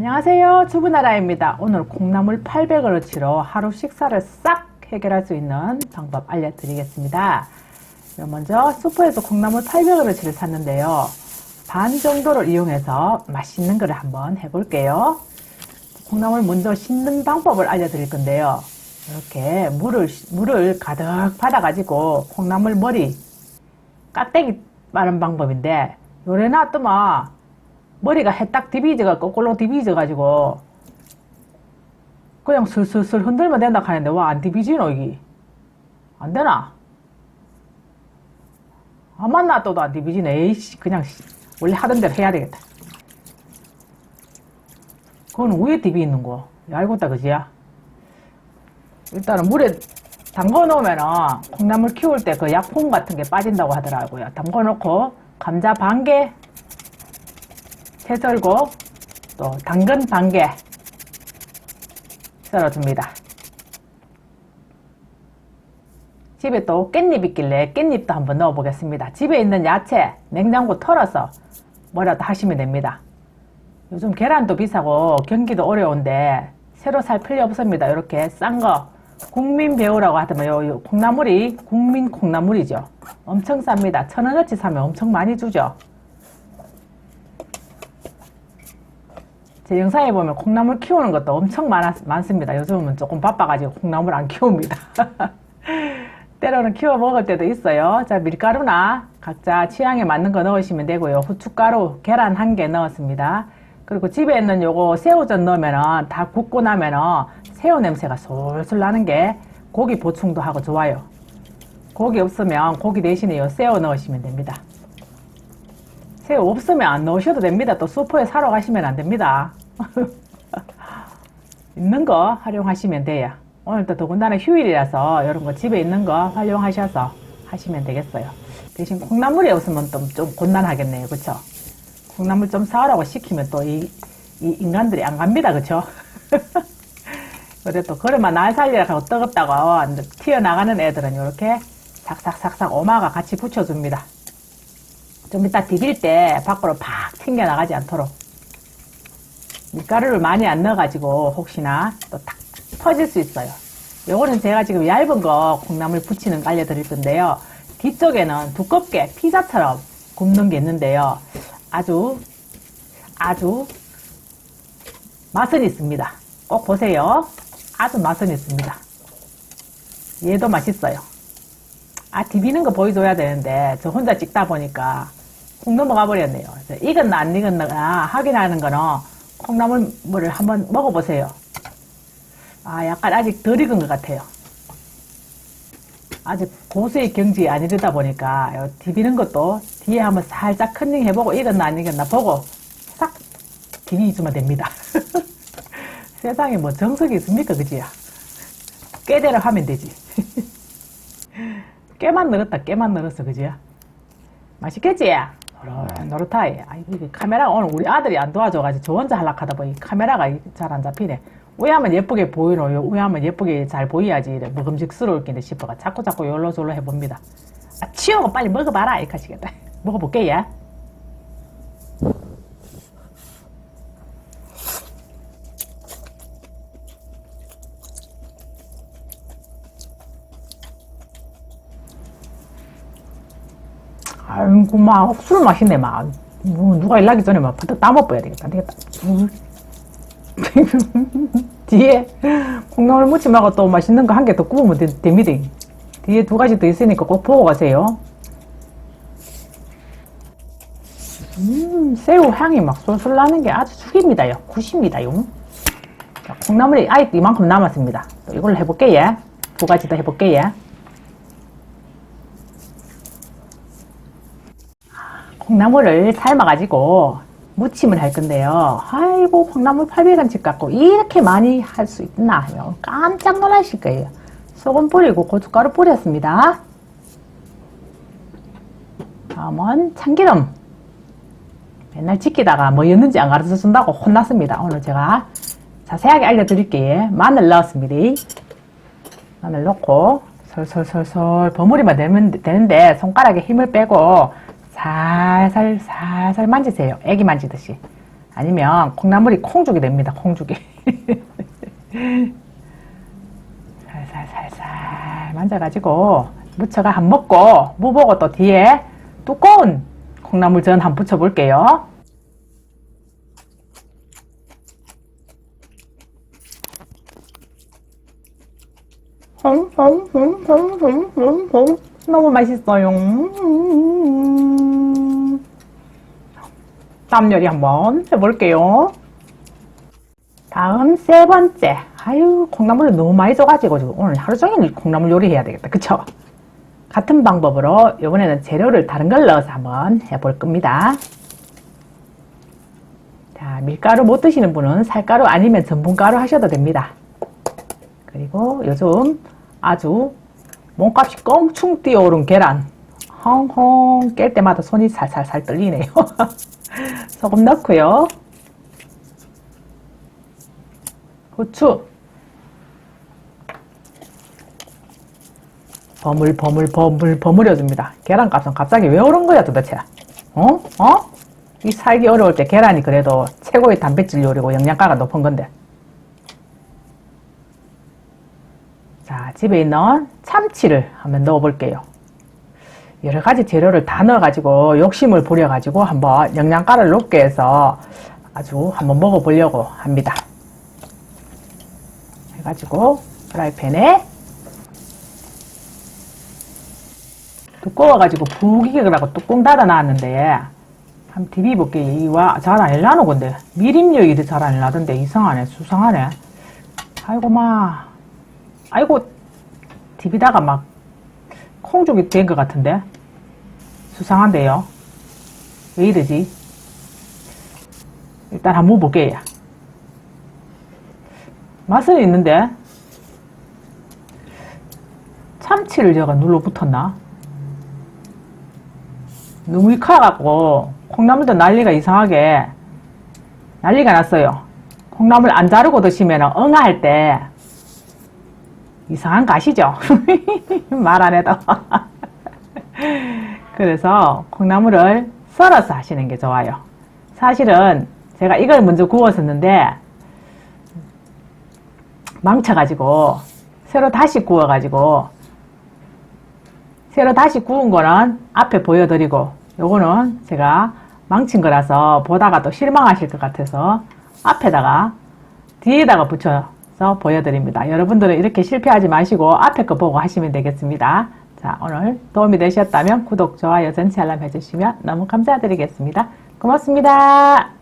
안녕하세요. 주부나라입니다. 오늘 콩나물 800원어치로 하루 식사를 싹 해결할 수 있는 방법 알려드리겠습니다. 먼저 슈퍼에서 콩나물 800원어치를 샀는데요. 반 정도를 이용해서 맛있는 거를 한번 해볼게요. 콩나물 먼저 씻는 방법을 알려드릴 건데요. 이렇게 물을 물을 가득 받아 가지고 콩나물 머리 깍대기 빠는 방법인데 요래 놔두면 머리가 해딱 디비져가 거꾸로 디비져 가지고 그냥 슬슬슬 흔들면 된다 하는데 와 안 디비지노 이게. 안 되나? 아만 놔둬도 안 디비지네. 에이씨 그냥 씨, 원래 하던 대로 해야 되겠다. 그건 왜 디비 있는 거. 알고 있다 그지야? 일단은 물에 담궈 놓으면은 콩나물 키울 때 그 약품 같은 게 빠진다고 하더라고요. 담궈 놓고 감자 반개 채 썰고 또 당근 반개 썰어줍니다. 집에 또 깻잎 있길래 깻잎도 한번 넣어 보겠습니다. 집에 있는 야채 냉장고 털어서 뭐라도 하시면 됩니다. 요즘 계란도 비싸고 경기도 어려운데 새로 살 필요 없습니다. 이렇게 싼 거 국민 배우라고 하더만 요, 요 콩나물이 국민 콩나물이죠. 엄청 쌉니다. 천 원어치 사면 엄청 많이 주죠. 제 영상에 보면 콩나물 키우는 것도 엄청 많았, 많습니다. 요즘은 조금 바빠가지고 콩나물 안 키웁니다. 때로는 키워 먹을 때도 있어요. 자, 밀가루나 각자 취향에 맞는 거 넣으시면 되고요. 후춧가루, 계란 한 개 넣었습니다. 그리고 집에 있는 요거 새우젓 넣으면은 다 굽고 나면은 새우 냄새가 솔솔 나는 게 고기 보충도 하고 좋아요. 고기 없으면 고기 대신에 요 새우 넣으시면 됩니다. 새우 없으면 안 넣으셔도 됩니다. 또 슈퍼에 사러 가시면 안 됩니다. 있는 거 활용하시면 돼요. 오늘 또 더군다나 휴일이라서 이런 거 집에 있는 거 활용하셔서 하시면 되겠어요. 대신 콩나물이 없으면 좀, 좀 곤란하겠네요. 그쵸? 콩나물 좀 사오라고 시키면 또 이, 이 인간들이 안 갑니다. 그쵸? 그래 또 그러면 날 살리라 하고 뜨겁다고 튀어나가는 애들은 이렇게 삭삭삭삭 오마가 같이 붙여줍니다. 좀 이따 디딜 때 밖으로 팍 튕겨 나가지 않도록 밀가루를 많이 안 넣어가지고 혹시나 또 탁 퍼질 수 있어요. 요거는 제가 지금 얇은 거 콩나물 붙이는 거 알려드릴 건데요. 뒤쪽에는 두껍게 피자처럼 굽는 게 있는데요. 아주 아주 맛은 있습니다. 꼭 보세요. 아주 맛은 있습니다. 얘도 맛있어요. 아 디비는 거 보여줘야 되는데 저 혼자 찍다 보니까 콩 넘어가 버렸네요. 익었나 안 익었나 확인하는 거는 콩나물물을 한번 먹어보세요. 아, 약간 아직 덜 익은 것 같아요. 아직 고수의 경지에 안 이르다 보니까 디비는 것도 뒤에 한번 살짝 컨닝 해보고 익었나 안 익었나 보고 싹 디비주면 됩니다. 세상에 뭐 정석이 있습니까, 그지야? 깨대로 하면 되지. 깨만 늘었다, 깨만 늘었어, 그지야? 맛있겠지? 노릇, 노릇하이. 아이고, 이게 카메라가 오늘 우리 아들이 안 도와줘가지고 저 혼자 하려고 하다 보니 카메라가 잘 안 잡히네. 왜 하면 예쁘게 보이노? 왜 하면 예쁘게 잘 보여야지 이래 먹음직스러울 낀데 싶어가 자꾸 자꾸 열로졸로 해봅니다. 아, 치우고 빨리 먹어봐라. 이렇게 하시겠다. 먹어볼게, 예. 아이고, 막, 술 맛있네, 막. 뭐, 누가 일하기 전에 막, 바닥 따먹어야 되겠다. 안 되겠다. 음. 뒤에 콩나물 무침 하고 또 맛있는 거 한 개 더 구우면 되, 됩니다. 뒤에 두 가지 더 있으니까 꼭 보고 가세요. 음, 새우 향이 막 솔솔 나는 게 아주 죽입니다요. 굿입니다요. 자, 콩나물이 아예 이만큼 남았습니다. 또 이걸로 해볼게, 예. 두 가지 더 해볼게, 예. 콩나물을 삶아가지고 무침을 할 건데요. 아이고 콩나물 800원씩 갖고 이렇게 많이 할 수 있나 하면 깜짝 놀라실 거예요. 소금 뿌리고 고춧가루 뿌렸습니다. 다음은 참기름. 맨날 지키다가 뭐였는지 안 가르쳐 준다고 혼났습니다. 오늘 제가 자세하게 알려드릴게요. 마늘 넣었습니다. 마늘 넣고 솔솔솔솔 버무리면 되는데 손가락에 힘을 빼고 살살 살살 만지세요. 애기 만지듯이. 아니면 콩나물이 콩죽이 됩니다. 콩죽이. 살살 살살 만져가지고 무쳐가 한 먹고 무 보고 또 뒤에 두꺼운 콩나물 전 한 붙여 볼게요. 너무 맛있어요. 음. 땀 요리 한번 해볼게요. 다음 세 번째. 아유, 콩나물을 너무 많이 줘가지고 오늘 하루 종일 콩나물 요리 해야 되겠다. 그쵸? 같은 방법으로 이번에는 재료를 다른 걸 넣어서 한번 해볼 겁니다. 자, 밀가루 못 드시는 분은 살가루 아니면 전분가루 하셔도 됩니다. 그리고 요즘 아주 몸값이 껑충 뛰어오른 계란. 헝헝 깰 때마다 손이 살살살 떨리네요. 소금 넣고요. 후추. 버물 버물 버물 버무려 줍니다. 계란값은 갑자기 왜 오른 거야 도대체? 어? 어? 이 살기 어려울 때 계란이 그래도 최고의 단백질 요리고 영양가가 높은 건데. 자, 집에 있는 참치를 한번 넣어 볼게요. 여러 가지 재료를 다 넣어가지고 욕심을 부려가지고 한번 영양가를 높게 해서 아주 한번 먹어보려고 합니다. 해가지고 프라이팬에 두꺼워가지고 부기라고 뚜껑 닫아 놨는데 한번 디비볼게요. 이와 잘 안 일나는 건데 미림류 일이 잘 안 일나던데 이상하네 수상하네. 아이고 마 아이고 디비다가 막 콩죽이 된 것 같은데 수상한데요. 왜 이러지? 일단 한번 볼게요. 맛은 있는데 참치를 제가 눌러 붙었나? 너무 익혀갖고 콩나물도 난리가 이상하게 난리가 났어요. 콩나물 안 자르고 드시면 응아할 때 이상한 거 아시죠? 말 안 해도. 그래서 콩나물을 썰어서 하시는 게 좋아요. 사실은 제가 이걸 먼저 구웠었는데 망쳐가지고 새로 다시 구워가지고 새로 다시 구운 거는 앞에 보여드리고 요거는 제가 망친 거라서 보다가 또 실망하실 것 같아서 앞에다가 뒤에다가 붙여서 보여드립니다. 여러분들은 이렇게 실패하지 마시고 앞에 거 보고 하시면 되겠습니다. 자, 오늘 도움이 되셨다면 구독, 좋아요, 전체 알람 해주시면 너무 감사드리겠습니다. 고맙습니다.